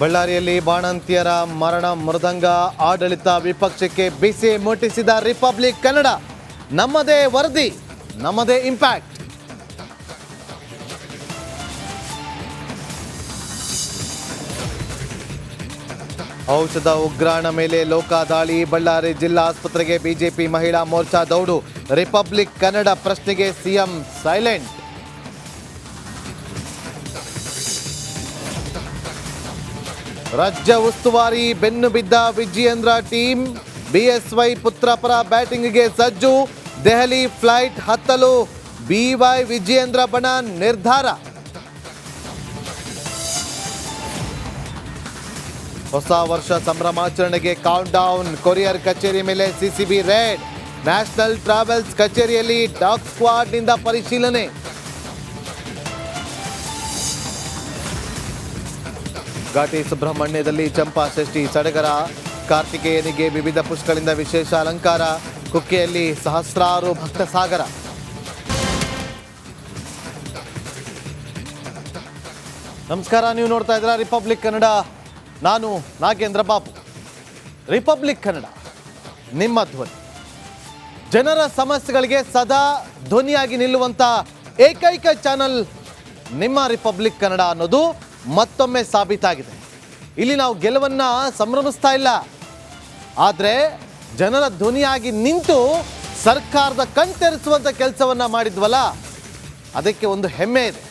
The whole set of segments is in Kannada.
ಬಳ್ಳಾರಿಯಲ್ಲಿ ಬಾಣಂತಿಯರ ಮರಣ ಮೃದಂಗ ಆಡಳಿತ ವಿಪಕ್ಷಕ್ಕೆ ಬಿಸಿ ಮುಟ್ಟಿಸಿದ ರಿಪಬ್ಲಿಕ್ ಕನ್ನಡ. ನಮ್ಮದೇ ವರದಿ, ನಮ್ಮದೇ ಇಂಪ್ಯಾಕ್ಟ್ ಔಷಧ ಉಗ್ರಾಣ ಮೇಲೆ ಲೋಕ ದಾಳಿ, ಬಳ್ಳಾರಿ ಜಿಲ್ಲಾ ಆಸ್ಪತ್ರೆಗೆ ಬಿಜೆಪಿ ಮಹಿಳಾ ಮೋರ್ಚಾ ದೌಡು. ರಿಪಬ್ಲಿಕ್ ಕನ್ನಡ ಪ್ರಶ್ನೆಗೆ ಸಿಎಂ ಸೈಲೆಂಟ್. ರಾಜ್ಯ ಉಸ್ತುವಾರಿ ಬೆನ್ನು ಬಿದ್ದ ವಿಜಯೇಂದ್ರ ಟೀಮ್ ಬಿಎಸ್ವೈ ಪುತ್ರ ಪರ ಬ್ಯಾಟಿಂಗ್ಗೆ ಸಜ್ಜು, ದೆಹಲಿ ಫ್ಲೈಟ್ ಹತ್ತಲು ಬಿವೈ ವಿಜಯೇಂದ್ರ ಬಣ ನಿರ್ಧಾರ. ಹೊಸ ವರ್ಷ ಸಂಭ್ರಮಾಚರಣೆಗೆ ಕೌಂಟ್ ಡೌನ್ ಕೊರಿಯರ್ ಕಚೇರಿ ಮೇಲೆ ಸಿಸಿಬಿ ರೇಡ್, ನ್ಯಾಷನಲ್ ಟ್ರಾವೆಲ್ಸ್ ಕಚೇರಿಯಲ್ಲಿ ಡಾಗ್ ಸ್ಕ್ವಾಡ್ನಿಂದ ಪರಿಶೀಲನೆ. ಘಾಟಿ ಸುಬ್ರಹ್ಮಣ್ಯದಲ್ಲಿ ಚಂಪಾ ಷಷ್ಠಿ ಸಡಗರ, ಕಾರ್ತಿಕೇಯನಿಗೆ ವಿವಿಧ ಪುಷ್ಪಗಳಿಂದ ವಿಶೇಷ ಅಲಂಕಾರ, ಕುಕ್ಕೆಯಲ್ಲಿ ಸಹಸ್ರಾರು ಭಕ್ತ ಸಾಗರ ನಮಸ್ಕಾರ, ನೀವು ನೋಡ್ತಾ ಇದ್ದೀರಾ ರಿಪಬ್ಲಿಕ್ ಕನ್ನಡ. ನಾನು ನಾಗೇಂದ್ರ ಬಾಬು ರಿಪಬ್ಲಿಕ್ ಕನ್ನಡ, ನಿಮ್ಮ ಧ್ವನಿ. ಜನರ ಸಮಸ್ಯೆಗಳಿಗೆ ಸದಾ ಧ್ವನಿಯಾಗಿ ನಿಲ್ಲುವಂಥ ಏಕೈಕ ಚಾನಲ್ ನಿಮ್ಮ ರಿಪಬ್ಲಿಕ್ ಕನ್ನಡ ಅನ್ನೋದು. ಮತ್ತೊಮ್ಮೆ ಸಾಬೀತಾಗಿದೆ. ಇಲ್ಲಿ ನಾವು ಗೆಲುವನ್ನ ಸಂಭ್ರಮಿಸ್ತಾ ಇಲ್ಲ. ಆದರೆ ಜನರ ಧ್ವನಿಯಾಗಿ ನಿಂತು ಸರ್ಕಾರದ ಕಣ್ತೆರೆಸುವಂಥ ಕೆಲಸವನ್ನ ಮಾಡಿದ್ವಲ್ಲ? ಅದಕ್ಕೆ ಒಂದು ಹೆಮ್ಮೆ ಇದೆ.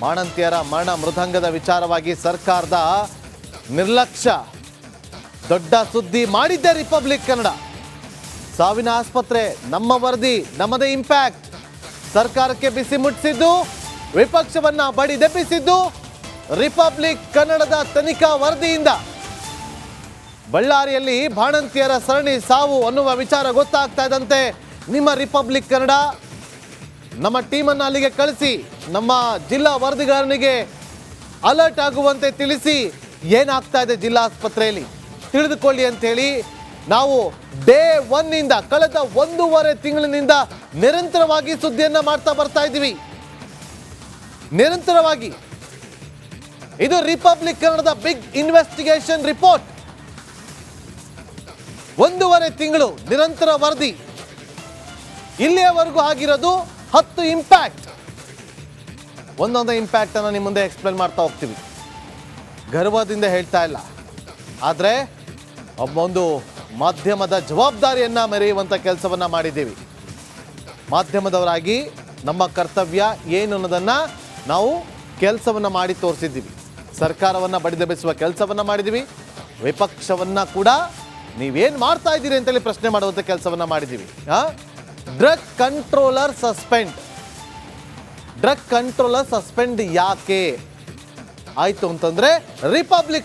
ಮಾಣಂತಿಯರ ಮರಣ ಮೃದಂಗದ ವಿಚಾರವಾಗಿ ಸರ್ಕಾರದ ನಿರ್ಲಕ್ಷ್ಯ. ದೊಡ್ಡ ಸುದ್ದಿ ಮಾಡಿದ್ದೆ ರಿಪಬ್ಲಿಕ್ ಕನ್ನಡ. ಸಾವಿನ ಆಸ್ಪತ್ರೆ, ನಮ್ಮ ವರದಿ, ನಮ್ಮದೇ ಇಂಪ್ಯಾಕ್ಟ್ ಸರ್ಕಾರಕ್ಕೆ ಬಿಸಿ ಮುಟ್ಟಿಸಿದ್ದು, ವಿಪಕ್ಷವನ್ನ ಬಡಿದೆಬ್ಬಿಸಿದ್ದು ರಿಪಬ್ಲಿಕ್ ಕನ್ನಡದ ತನಿಖಾ ವರದಿಯಿಂದ. ಬಳ್ಳಾರಿಯಲ್ಲಿ ಬಾಣಂತಿಯರ ಸರಣಿ ಸಾವು ಅನ್ನುವ ವಿಚಾರ ಗೊತ್ತಾಗ್ತಾ ಇದ್ದಂತೆ ನಿಮ್ಮ ರಿಪಬ್ಲಿಕ್ ಕನ್ನಡ. ನಮ್ಮ ಟೀಮನ್ನು ಅಲ್ಲಿಗೆ ಕಳಿಸಿ, ನಮ್ಮ ಜಿಲ್ಲಾ ವರದಿಗಾರನಿಗೆ ಅಲರ್ಟ್ ಆಗುವಂತೆ ತಿಳಿಸಿ, ಏನಾಗ್ತಾ ಇದೆ ಜಿಲ್ಲಾ ಆಸ್ಪತ್ರೆಯಲ್ಲಿ ತಿಳಿದುಕೊಳ್ಳಿ ಅಂತ ಹೇಳಿ ನಾವು ಡೇ ಒನ್ನಿಂದ ಕಳೆದ ಒಂದೂವರೆ ತಿಂಗಳಿನಿಂದ ನಿರಂತರವಾಗಿ ಸುದ್ದಿಯನ್ನು ಮಾಡ್ತಾ ಬರ್ತಾ ಇದ್ದೀವಿ. ನಿರಂತರವಾಗಿ ಇದು ರಿಪಬ್ಲಿಕ್ ಕನ್ನಡದ ಬಿಗ್ ಇನ್ವೆಸ್ಟಿಗೇಷನ್ ರಿಪೋರ್ಟ್ ಒಂದೂವರೆ ತಿಂಗಳು ನಿರಂತರ ವರದಿ. ಇಲ್ಲಿಯವರೆಗೂ ಆಗಿರೋದು ಹತ್ತು ಇಂಪ್ಯಾಕ್ಟ್ ಒಂದೊಂದು ಇಂಪ್ಯಾಕ್ಟ್ ಅನ್ನು ನಿಮ್ಮ ಮುಂದೆ ಎಕ್ಸ್ಪ್ಲೇನ್ ಮಾಡ್ತಾ ಹೋಗ್ತೀವಿ. ಗರ್ವದಿಂದ ಹೇಳ್ತಾ ಇಲ್ಲ. ಆದರೆ ಒಬ್ಬೊಂದು ಮಾಧ್ಯಮದ ಜವಾಬ್ದಾರಿಯನ್ನ ಮೆರೆಯುವಂಥ ಕೆಲಸವನ್ನ ಮಾಡಿದ್ದೀವಿ. ಮಾಧ್ಯಮದವರಾಗಿ ನಮ್ಮ ಕರ್ತವ್ಯ ಏನು ಅನ್ನೋದನ್ನ ನಾವು ಕೆಲಸವನ್ನ ಮಾಡಿ ತೋರಿಸಿದ್ದೀವಿ. ಸರ್ಕಾರವನ್ನ ಬಡಿದೆಬ್ಬಿಸುವ ಕೆಲಸವನ್ನು ಮಾಡಿದ್ದೀವಿ. ವಿಪಕ್ಷವನ್ನ ಕೂಡ ನೀವೇನು ಮಾಡ್ತಾ ಇದ್ದೀರಿ ಅಂತೇಳಿ ಪ್ರಶ್ನೆ ಮಾಡುವಂಥ ಕೆಲಸವನ್ನು ಮಾಡಿದ್ದೀವಿ. Drug controller suspend. Drug controller suspend ಯಾಕೆ? ಆಯ್ತು ಅಂತಂದ್ರೆ ರಿಪಬ್ಲಿಕ್